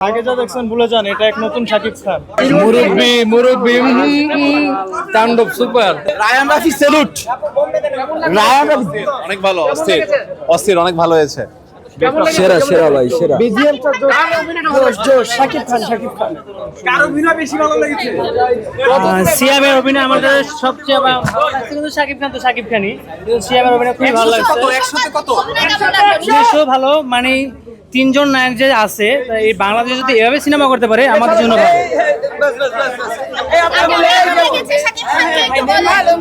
আগে যা দেখছেন ভুলে যান এটা এক নতুন শাকিব খান। মুরব্বি মুরব্বি তাণ্ডব সুপার। রায়ান রাফি সেলুট রায়ান রাফি অনেক ভালো অস্থির। অস্থির অনেক ভালো হয়েছে। সেরা সেরা ভাই সেরা। সিয়ামের অভিনয় আমাদের সবচেয়ে ভালো লাগছে কিন্তু শাকিব খান তো শাকিব খানই কিন্তু সিয়ামের অভিনয় খুবই ভালো লাগছে। দেশও ভালো মানে তিনজন নায়ক যে আছে এই বাংলাদেশ যদি এভাবে সিনেমা করতে পারে আমাদের জন্য ভালো।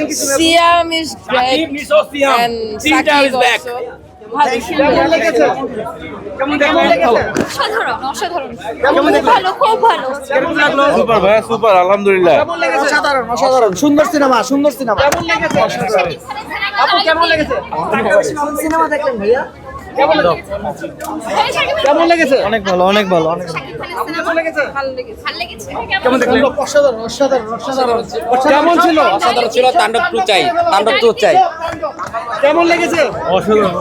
ইউ সিয়াম ইজ গ্রেট অসাধারণ অসাধারণ। ভালো খুব ভালো। সুপার ভাইয়া সুপার আলহামদুলিল্লাহ। অসাধারণ অসাধারণ। সুন্দর সিনেমা সুন্দর সিনেমা। কেমন লেগেছে? আপু কেমন লেগেছে? সিনেমা দেখলেন ভাইয়া? কেমন লেগেছে? অনেক ভালো অনেক ভালো অনেক কেমন লেগেছে? ভালো লেগেছে। ভালো লেগেছে। কেমন দেখলেন? অসাধারণ অসাধারণ অসাধারণ। কেমন ছিল? অসাধারণ ছিল তাণ্ডব টু চাই তাণ্ডব টু চাই। কেমন লেগেছে? অসাধারণ।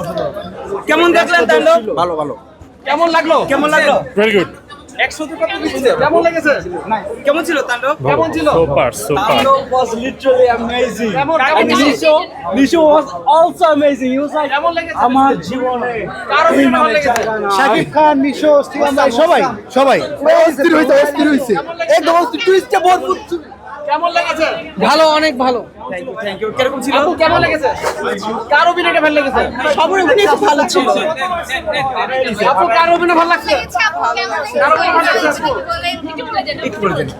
কেমন দেখলেন তাণ্ডব? ভালো ভালো। কেমন লাগল? কেমন লাগল? ভেরি গুড একশো কত দিচ্ছে কেমন লেগেছে? কেমন ছিল তাণ্ডব? কেমন ছিল? Super super was literally amazing কেমন কেমন Nisho Nisho was also amazing he was like আমার জীবনে কার অভিনয় লেগেছে? শাকিব খান নিশো সিয়াম সবাই সবাই। অস্থির হইছে অস্থির হইছে। একদম অস্থির টুইস্টে ভরপুর কেমন লেগেছে? ভালো অনেক ভালো। থ্যাংক ইউ থ্যাংক ইউ কীরকম ছিল? কেমন লেগেছে? কার অভিনয়টা ভালো লেগেছে? সবার অভিনয় খুব ভালো ছিল। আপু কার অভিনয় ভালো লাগছে?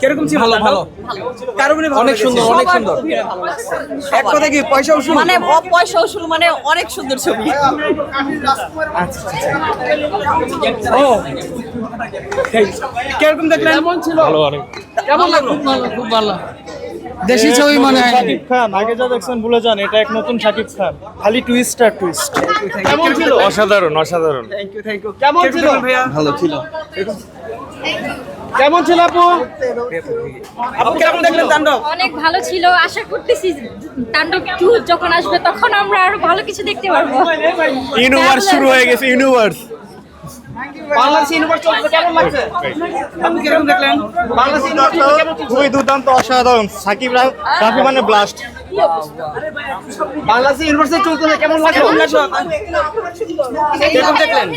কীরকম ছিল ভালো ভালো। কারও মানে অনেক সুন্দর অনেক সুন্দর। এক কথা কি পয়সা উসুল? মানে পয়সা উসুল মানে অনেক সুন্দর ছবি। ও কীরকম দেখলেন? কেমন ছিল? ভালো অনেক। কেমন লাগল? ভালো খুব ভালো। দেশি ছবি মনে হয় শাকিব খান আগে যা দেখছেন ভুলে যান এটা এক নতুন শাকিব খান খালি টুইস্ট আর টুইস্ট কেমন ছিল অসাধারণ অসাধারণ থ্যাংক ইউ থ্যাংক ইউ কেমন ছিল ভাইয়া ভালো ছিল কেমন ছিল আপু আপু কেমন দেখলেন তাণ্ডব অনেক ভালো ছিল আশা করতেছি তাণ্ডব টু যখন আসবে তখন আমরা আরও ভালো কিছু দেখতে পারব ইউনিভার্স শুরু হয়ে গেছে ইউনিভার্স বাংলাদেশ ইউনিভার্স চলছে কেমন লাগছে? আপনি কীরকম দেখলেন? বাংলাদেশ ইউনিভার্স কেমন খুবই দুর্দান্ত অসাধারণ। সাকিব মানে ব্লাস্ট বাংলাদেশ কেমন লাগল কেমন দেখলেন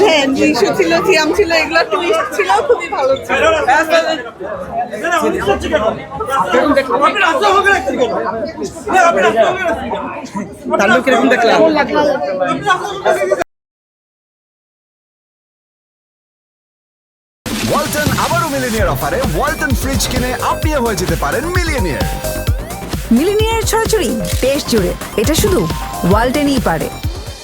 হ্যাঁ নিশু ছিল এগুলো টুইস্ট ছিল খুবই ভালো ছিল। তাণ্ডব কীরকম লাগল ওয়ালটন আবারও মিলিনিয়ার অফারে ওয়ালটন ফ্রিজ কিনে আপনিও হয়ে যেতে পারেন মিলিয়নিয়ার। মিলিনিয়ার ছড়াছড়ি দেশ জুড়ে। এটা শুধু ওয়ালটেনই পারে।